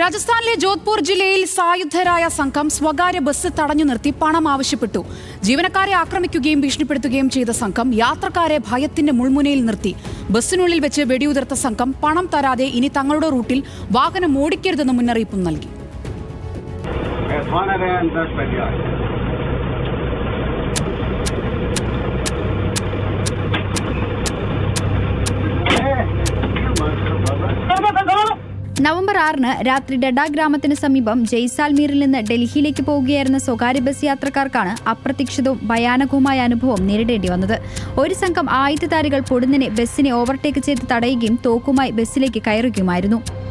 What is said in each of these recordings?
രാജസ്ഥാനിലെ ജോധ്പൂർ ജില്ലയിൽ സായുധരായ സംഘം സ്വകാര്യ ബസ് തടഞ്ഞു നിർത്തി പണം ആവശ്യപ്പെട്ടു. ജീവനക്കാരെ ആക്രമിക്കുകയും ഭീഷണിപ്പെടുത്തുകയും ചെയ്ത സംഘം യാത്രക്കാരെ ഭയത്തിന്റെ മുൾമുനയിൽ നിർത്തി. ബസ്സിനുള്ളിൽ വെച്ച് വെടിയുതിർത്ത സംഘം പണം തരാതെ ഇനി തങ്ങളുടെ റൂട്ടിൽ വാഹനം ഓടിക്കരുതെന്ന് മുന്നറിയിപ്പും നൽകി. നവംബർ ആറിന് രാത്രി ഡഡാ ഗ്രാമത്തിന് സമീപം ജയ്സാൽമീറിൽ നിന്ന് ഡൽഹിയിലേക്ക് പോവുകയായിരുന്ന സ്വകാര്യ ബസ് യാത്രക്കാർക്കാണ് അപ്രതീക്ഷിതവും ഭയാനകവുമായ അനുഭവം നേരിടേണ്ടി വന്നത്. ഒരു സംഘം ആയുധധാരികൾ പൊടുന്നിനെ ബസ്സിനെ ഓവർടേക്ക് ചെയ്ത് തടയുകയും തോക്കുമായി ബസ്സിലേക്ക് കയറുകയുമായിരുന്നു.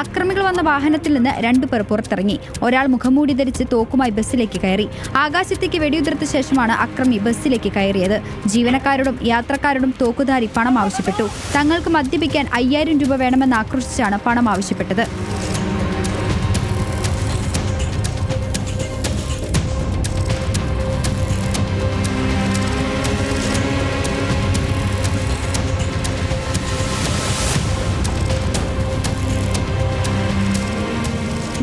അക്രമികൾ വന്ന വാഹനത്തിൽ നിന്ന് രണ്ടുപേർ പുറത്തിറങ്ങി. ഒരാൾ മുഖംമൂടി ധരിച്ച് തോക്കുമായി ബസ്സിലേക്ക് കയറി. ആകാശത്തേക്ക് വെടിയുതിർത്ത ശേഷമാണ് അക്രമി ബസ്സിലേക്ക് കയറിയത്. ജീവനക്കാരോടും യാത്രക്കാരോടും തോക്കുധാരി പണം ആവശ്യപ്പെട്ടു. തങ്ങൾക്ക് മദ്യപിക്കാൻ അയ്യായിരം രൂപ വേണമെന്ന് ആക്രോശിച്ചാണ് പണം ആവശ്യപ്പെട്ടത്.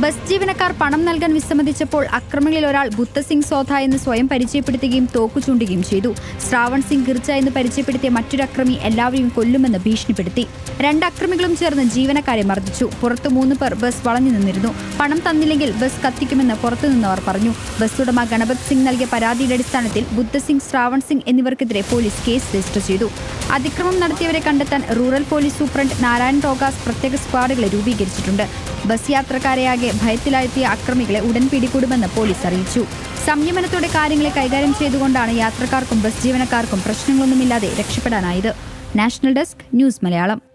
ബസ് ജീവനക്കാർ പണം നൽകാൻ വിസമ്മതിച്ചപ്പോൾ അക്രമികളിൽ ഒരാൾ ബുദ്ധസിംഗ് സോധ എന്ന് സ്വയം പരിചയപ്പെടുത്തുകയും തോക്കു ചൂണ്ടുകയും ചെയ്തു. ശ്രാവൺ സിംഗ് ഗിർജ എന്ന് പരിചയപ്പെടുത്തിയ മറ്റൊരു അക്രമി എല്ലാവരെയും കൊല്ലുമെന്ന് ഭീഷണിപ്പെടുത്തി. രണ്ട് അക്രമികളും ചേർന്ന് ജീവനക്കാരെ മർദ്ദിച്ചു. പുറത്ത് മൂന്ന് പേർ ബസ് വളഞ്ഞു നിന്നിരുന്നു. പണം തന്നില്ലെങ്കിൽ ബസ് കത്തിക്കുമെന്ന് പുറത്തുനിന്നവർ പറഞ്ഞു. ബസ് ഉടമ ഗണപത് സിംഗ് നൽകിയ പരാതിയുടെ അടിസ്ഥാനത്തിൽ ബുദ്ധസിംഗ് ശ്രാവൺ സിംഗ് എന്നിവർക്കെതിരെ പോലീസ് കേസ് രജിസ്റ്റർ ചെയ്തു. അതിക്രമം നടത്തിയവരെ കണ്ടെത്താൻ റൂറൽ പോലീസ് സൂപ്രണ്ട് നാരായൺ ടോഗാസ് പ്രത്യേക സ്ക്വാഡുകളെ രൂപീകരിച്ചിട്ടുണ്ട്. ബസ് യാത്രക്കാരെയാകെ ഭയത്തിലാഴ്ത്തിയ അക്രമികളെ ഉടൻ പിടികൂടുമെന്ന് പോലീസ് അറിയിച്ചു. സംയമനത്തോടെ കാര്യങ്ങളെ കൈകാര്യം ചെയ്തുകൊണ്ടാണ് യാത്രക്കാർക്കും ബസ് ജീവനക്കാർക്കും പ്രശ്നങ്ങളൊന്നുമില്ലാതെ രക്ഷപ്പെടാനായത്. National desk news Malayalam.